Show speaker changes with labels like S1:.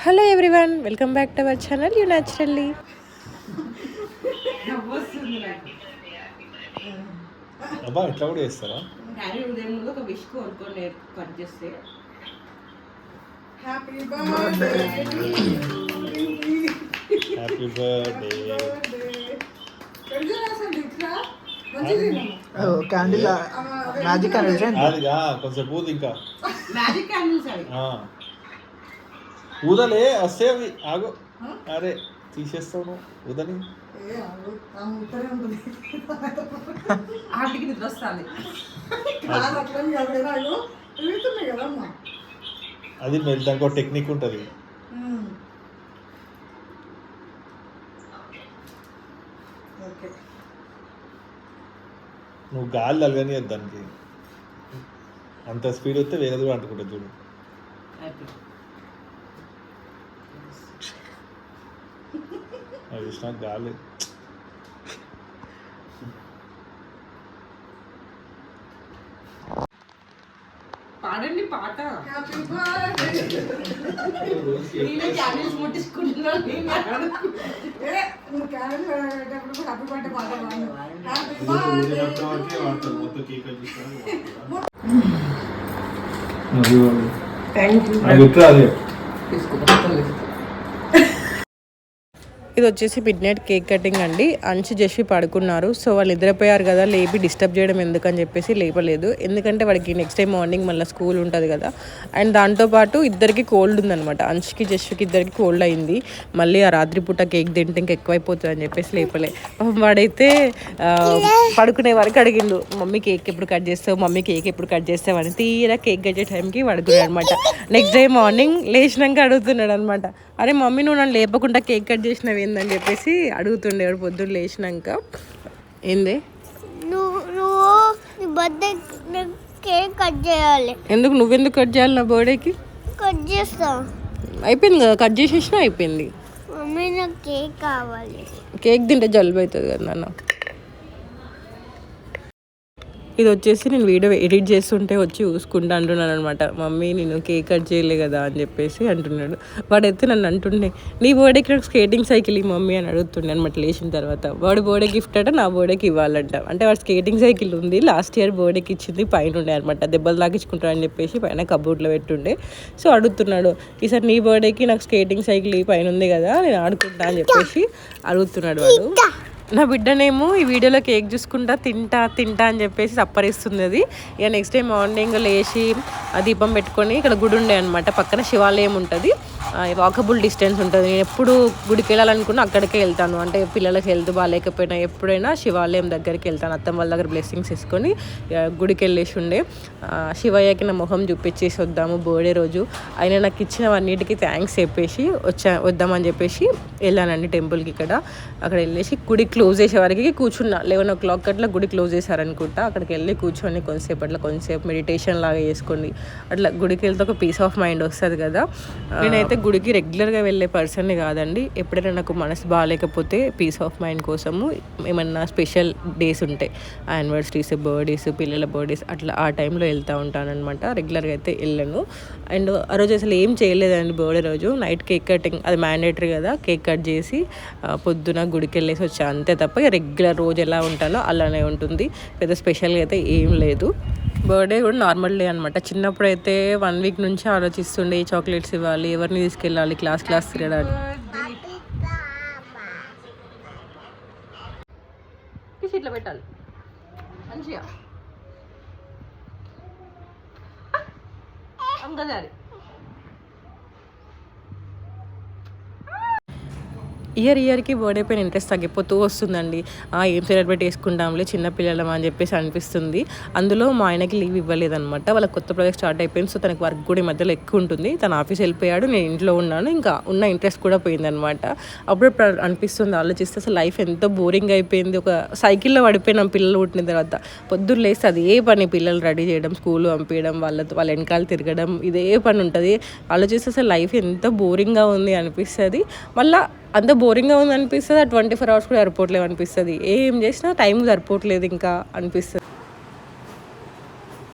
S1: Hello everyone welcome back to our channel you naturally.
S2: అబ్బా ఇట్లా కూడా చేస్తారా?
S1: డాడీ ఉదయం ముందు ఒక విష్ కోరుకొని కట్ చేస్తే.
S2: Happy birthday
S3: happy birthday
S4: candle magic candles
S2: అది కొంచెం ఊది ఇంకా
S1: మ్యాజిక్ క్యాండిల్స్ అవి
S2: ఆ. ఊదలే వస్తే అవి. ఆగు. అరే తీసేస్తావు నువ్వు ఊదని
S1: ఆటికి నిద్ర వస్తుంది.
S2: అది. మెల్ దానికి ఒక టెక్నిక్ ఉంటుంది. నువ్వు గాలి తలగని దానికి. అంత స్పీడ్ వస్తే వేరేది కూడా అంటుకుంటుంది చూడు. అది ఇష్టం గాలి
S1: పాడండి పాట నేనే క్యాండిల్స్ ముట్టించుకుంటున్నాను నేనే అడుగు.
S3: ఏ నువ్వు క్యారెట్ పెట్టేటప్పుడు హ్యాపీ బర్త్డే పాట పాడు హ్యాపీ బర్త్డే
S2: అది
S1: ఇది వచ్చేసి మిడ్ నైట్ కేక్ కటింగ్ అండి. అంచు జెషి పడుకున్నారు. సో వాళ్ళు నిద్రపోయారు కదా లేపి డిస్టర్బ్ చేయడం ఎందుకని చెప్పేసి లేపలేదు. ఎందుకంటే వాడికి నెక్స్ట్ డే మార్నింగ్ మళ్ళీ స్కూల్ ఉంటుంది కదా. అండ్ దాంతోపాటు ఇద్దరికి కోల్డ్ ఉందన్నమాట. అంచుకి జస్ట్కి ఇద్దరికి కోల్డ్ అయింది. మళ్ళీ ఆ రాత్రి పూట కేక్ తింటే ఇంకా ఎక్కువైపోతుంది అని చెప్పేసి లేపలే. వాడైతే పడుకునే వరకు అడిగిండు మమ్మీ కేక్ ఎప్పుడు కట్ చేస్తావు? మమ్మీ కేక్ ఎప్పుడు కట్ చేస్తావు? అని తీరా కేక్ కట్టే టైంకి పడుకున్నాడు అనమాట నెక్స్ట్ డే మార్నింగ్ లేచినాక అడుగుతున్నాడు అనమాట అరే మమ్మీ నువ్వు నన్ను లేపకుండా కేక్ కట్ చేసినవి ఏందని చెప్పేసి అడుగుతుండే వాడు పొద్దున్న లేచినాక. ఏంది?
S5: కేక్ కట్ చేయాలి.
S1: ఎందుకు నువ్వెందుకు కట్ చేయాలి నా బర్త్డేకి?
S5: కట్ చేస్తా.
S1: అయిపోయింది కదా కట్ చేసేసినా అయిపోయింది.
S5: మమ్మీ నాకు కేక్ కావాలి.
S1: కేక్ తింటే జలుబు అవుతుంది కదా నాన్న. ఇది వచ్చేసి నేను వీడియో ఎడిట్ చేస్తుంటే వచ్చి చూసుకుంటా అంటున్నాను అనమాట మమ్మీ నేను కేక్ కట్ చేయలే కదా అని చెప్పేసి అంటున్నాడు. వాడైతే నన్ను అంటుండే నీ బర్త్డేకి నాకు స్కేటింగ్ సైకిల్ ఈ మమ్మీ అని అడుగుతుండే అనమాట లేచిన తర్వాత. వాడు బర్త్డే గిఫ్ట్ అంటే నా బర్త్డేకి ఇవ్వాలంట. అంటే వాడు స్కేటింగ్ సైకిల్ ఉంది లాస్ట్ ఇయర్ బర్త్డేకి ఇచ్చింది పైన ఉండే అనమాట. దెబ్బలు తాకించుకుంటాడు అని చెప్పేసి పైన కబోర్డ్లో పెట్టుండే. సో అడుగుతున్నాడు ఈసారి నీ బర్త్డేకి నాకు స్కేటింగ్ సైకిల్ ఈ పైన ఉంది కదా నేను ఆడుకుంటా అని చెప్పేసి అడుగుతున్నాడు వాడు. నా బిడ్డనేమో ఈ వీడియోలో కేక్ చూసుకుంటా తింటా తింటా అని చెప్పేసి సప్పరిస్తుంది అది. ఇక నెక్స్ట్ డే మార్నింగ్ లేచి ఆ దీపం పెట్టుకొని ఇక్కడ గుడి ఉండే అనమాట పక్కన శివాలయం ఉంటుంది. వాకబుల్ డిస్టెన్స్ ఉంటుంది. నేను ఎప్పుడు గుడికి వెళ్ళాలనుకున్నా అక్కడికే వెళ్తాను. అంటే పిల్లలకి హెల్త్ బాగాలేకపోయినా ఎప్పుడైనా శివాలయం దగ్గరికి వెళ్తాను. అత్తమ్మ వాళ్ళ దగ్గర బ్లెస్సింగ్స్ తీసుకొని గుడికి వెళ్ళేసి ఉండే. శివయ్యకి నా మొహం చూపించేసి వద్దాము బర్త్డే రోజు. ఆయన నాకు ఇచ్చినవన్నిటికీ థ్యాంక్స్ చెప్పేసి వచ్చా వద్దామని చెప్పేసి వెళ్ళానండి టెంపుల్కి ఇక్కడ. అక్కడ వెళ్ళేసి గుడి క్లోజ్ చేసే వరకు కూర్చున్నా. లెవెన్ ఓ క్లాక్ అట్లా గుడి క్లోజ్ చేశారనుకుంటా. అక్కడికి వెళ్ళి కూర్చొని కొంతసేపు అట్లా కొంతసేపు మెడిటేషన్ లాగా చేసుకోండి అట్లా గుడికి వెళ్తే ఒక పీస్ ఆఫ్ మైండ్ వస్తుంది కదా. నేనైతే గుడికి రెగ్యులర్గా వెళ్ళే పర్సన్ని కాదండి. ఎప్పుడైనా నాకు మనసు బాగాలేకపోతే పీస్ ఆఫ్ మైండ్ కోసము ఏమన్నా స్పెషల్ డేస్ ఉంటాయి యానివర్సరీస్ బర్త్డేస్ పిల్లల బర్త్డేస్ అట్లా ఆ టైంలో వెళ్తూ ఉంటానన్నమాట. రెగ్యులర్గా అయితే వెళ్ళను. అండ్ ఆ రోజు అసలు ఏం చేయలేదండి బర్త్డే రోజు. నైట్ కేక్ కటింగ్ అది మ్యాండేటరీ కదా. కేక్ కట్ చేసి పొద్దున గుడికి వెళ్ళేసి వచ్చా. అంతే తప్ప రెగ్యులర్ రోజు ఎలా ఉంటానో అలానే ఉంటుంది. పెద్ద స్పెషల్గా అయితే ఏం లేదు. బర్త్డే కూడా నార్మల్ డే అనమాట చిన్నప్పుడు అయితే వన్ వీక్ నుంచి ఆలోచిస్తుండే ఈ చాక్లెట్స్ ఇవ్వాలి ఎవరిని తీసుకెళ్ళాలి క్లాస్ క్లాస్ తిరగడానికి ఇట్లా పెట్టాలి మంచిగా అంగదారి ఇయర్ ఇయర్కి బర్త్డే పైన ఇంట్రెస్ట్ తగ్గిపోతూ వస్తుందండి. ఆ, ఏం సెలబ్రేట్ చేసుకుంటాంలే చిన్న పిల్లలం అని చెప్పేసి అనిపిస్తుంది. అందులో మా ఆయనకి లీవ్ ఇవ్వలేదన్నమాట. వాళ్ళ కొత్త ప్రాజెక్ట్ స్టార్ట్ అయిపోయింది సో తనకు వర్క్ కూడా ఈ మధ్యలో ఎక్కువ ఉంటుంది. తన ఆఫీస్ వెళ్ళిపోయాడు నేను ఇంట్లో ఉన్నాను ఇంకా ఉన్న ఇంట్రెస్ట్ కూడా పోయిందనమాట అప్పుడు అనిపిస్తుంది ఆలోచిస్తే అసలు లైఫ్ ఎంతో బోరింగ్ అయిపోయింది. ఒక సైకిల్లో పడిపోయినాం పిల్లలు పుట్టిన తర్వాత పొద్దున్న లేస్తే అది ఏ పని? పిల్లలు రెడీ చేయడం స్కూల్ పంపించడం వాళ్ళతో వాళ్ళ వెనకాల తిరగడం ఇదే పని ఉంటుంది. ఆలోచిస్తే అసలు లైఫ్ ఎంత బోరింగ్గా ఉంది అనిపిస్తుంది. మళ్ళీ అంత బోరింగ్గా ఉంది అనిపిస్తుంది ఆ ట్వంటీ ఫోర్ అవర్స్ కూడా సరిపోవట్లేదు అనిపిస్తుంది ఏం చేసినా టైం సరిపోవట్లేదు ఇంకా అనిపిస్తుంది.